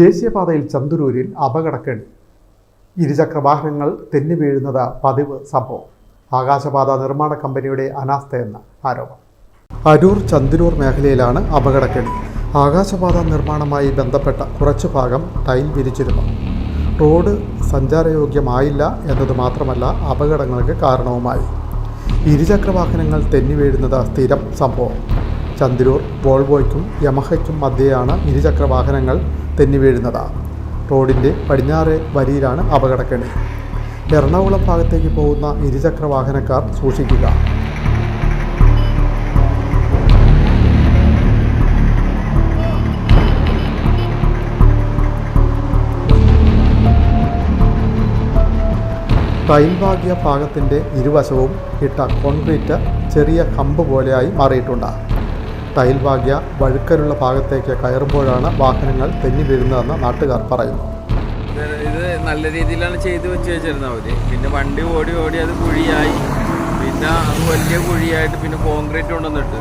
ദേശീയപാതയിൽ ചന്ദുരൂരിൽ അപകടക്കെണി ഇരുചക്ര വാഹനങ്ങൾ തെന്നി വീഴുന്നത് പതിവ് സംഭവം. ആകാശപാത നിർമ്മാണ കമ്പനിയുടെ അനാസ്ഥയെന്ന് ആരോപണം. അരൂർ ചന്ദരൂർ മേഖലയിലാണ് അപകടക്കെണി ആകാശപാത നിർമ്മാണമായി ബന്ധപ്പെട്ട കുറച്ചു ഭാഗം ടൈൽ വിരിച്ചിരുന്നു. റോഡ് സഞ്ചാരയോഗ്യമായില്ല എന്നത് മാത്രമല്ല അപകടങ്ങൾക്ക് കാരണവുമായി. ഇരുചക്ര വാഹനങ്ങൾ തെന്നി വീഴുന്നത് സ്ഥിരം സംഭവം. ചന്ദ്രൂർ വോൾവോയ്ക്കും യമഹയ്ക്കും മധ്യയാണ് ഇരുചക്ര വാഹനങ്ങൾ തെന്നി വീഴുന്നതാണ് റോഡിന്റെ പടിഞ്ഞാറ് വരിയിലാണ് അപകടക്കെണി എറണാകുളം ഭാഗത്തേക്ക് പോകുന്ന ഇരുചക്ര വാഹനക്കാർ സൂക്ഷിക്കുക. ടൈൽ ഭാഗ്യ ഭാഗത്തിന്റെ ഇരുവശവും ഇട്ട കോൺക്രീറ്റ് ചെറിയ കമ്പ് പോലെയായി മാറിയിട്ടുണ്ട്. ടൈൽ ഭാഗ്യ വഴുക്കലുള്ള ഭാഗത്തേക്ക് കയറുമ്പോഴാണ് വാഹനങ്ങൾ തെന്നി വീഴുന്നതെന്ന് നാട്ടുകാർ പറയുന്നു. ഇത് നല്ല രീതിയിലാണ് ചെയ്തു വെച്ച് വെച്ചിരുന്നത് അവർ. പിന്നെ വണ്ടി ഓടി ഓടി അത് കുഴിയായി. പിന്നെ അത് വലിയ കുഴിയായിട്ട് പിന്നെ കോൺക്രീറ്റ് കൊണ്ടുവന്നിട്ട്.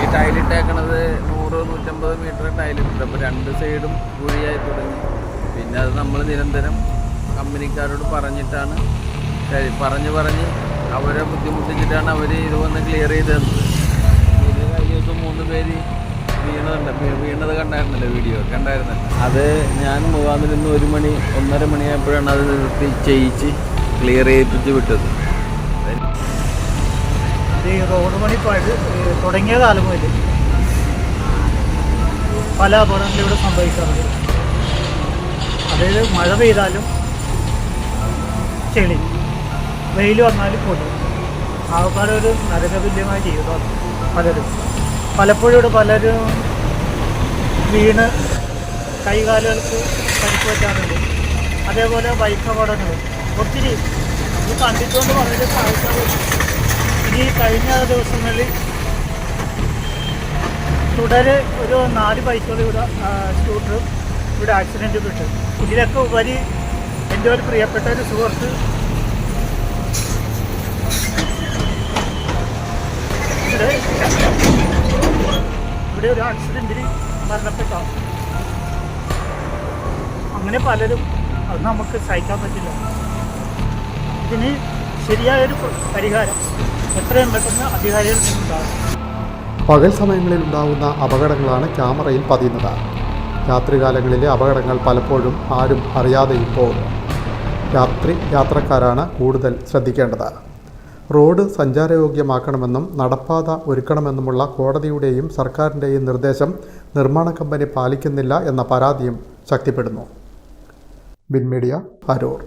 ഈ ടൈലിട്ടേക്കണത് നൂറ് നൂറ്റമ്പത് മീറ്റർ ടൈലിട്ടുണ്ട് അപ്പോൾ രണ്ട് സൈഡും കുഴിയായി തുടങ്ങി. പിന്നെ അത് നമ്മൾ നിരന്തരം കമ്പനിക്കാരോട് പറഞ്ഞിട്ടാണ്. പറഞ്ഞു പറഞ്ഞ് അവരെ ബുദ്ധിമുട്ടിച്ചിട്ടാണ് അവർ ഇത് വന്ന് ക്ലിയർ ചെയ്തത് മൂന്ന് പേര് വീണതുണ്ട്. വീണത് കണ്ടായിരുന്നല്ലോ വീഡിയോ കണ്ടായിരുന്നല്ലോ അത് ഞാൻ മുഖാന്തരം നിന്ന് ഒരു മണി ഒന്നര മണിയായപ്പോഴാണ് അത് നിർത്തി ചെയ്യിച്ച് ക്ലിയർ ചെയ്യിപ്പിച്ച് വിട്ടത്. ഈ റോഡ് പണി തുടങ്ങിയ കാലം മുതൽ പല അപകടങ്ങളും ഇവിടെ സംഭവിക്കാറുണ്ട്. അതായത് മഴ പെയ്താലും ചെളി വെയിൽ വന്നാലും പൊടി. ആൾക്കാരൊരു നരകതുല്യമായ ജീവിതമാണ് പലരും പലപ്പോഴും ഇവിടെ പലരും വീണ് കൈകാലുകൾക്ക് പരിക്ക് പറ്റാറുണ്ട്. അതേപോലെ ബൈക്ക് അപകടങ്ങൾ. ഒത്തിരി ഇത് കണ്ടിട്ടുകൊണ്ട് വളരെ സാധിക്കാറുണ്ട് ഇനി കഴിഞ്ഞ ദിവസങ്ങളിൽ തുടരെ ഒരു നാല് ബൈക്കുകൾ ഇവിടെ സ്കൂട്ടർ ഇവിടെ ആക്സിഡന്റ് പെട്ടു ഇതിലൊക്കെ ഉപരി എന്റെ ഒരു പ്രിയപ്പെട്ട ഒരു സുഹൃത്ത് ഇവിടെ ഇവിടെ ഒരു ആക്സിഡന്റിൽ മരണപ്പെട്ട അങ്ങനെ പലരും അത് നമുക്ക് സഹിക്കാൻ പറ്റില്ല. ഇതിന് ശരിയായൊരു പരിഹാരം എത്രയും പെട്ടെന്ന് അധികാരികളിൽ നിന്നുണ്ടാകും പകൽ സമയങ്ങളിൽ ഉണ്ടാകുന്ന അപകടങ്ങളാണ് ക്യാമറയിൽ പതിയുന്നത്. രാത്രികാലങ്ങളിലെ അപകടങ്ങൾ പലപ്പോഴും ആരും അറിയാതെയും പോകുന്നു രാത്രി യാത്രക്കാരാണ് കൂടുതൽ ശ്രദ്ധിക്കേണ്ടത്. റോഡ് സഞ്ചാരയോഗ്യമാക്കണമെന്നും നടപ്പാത ഒരുക്കണമെന്നുമുള്ള കോടതിയുടെയും സർക്കാരിന്റെയും നിർദ്ദേശം നിർമ്മാണ കമ്പനി പാലിക്കുന്നില്ല എന്ന പരാതിയും ശക്തിപ്പെടുന്നു. ബിൻമീഡിയ അരൂർ.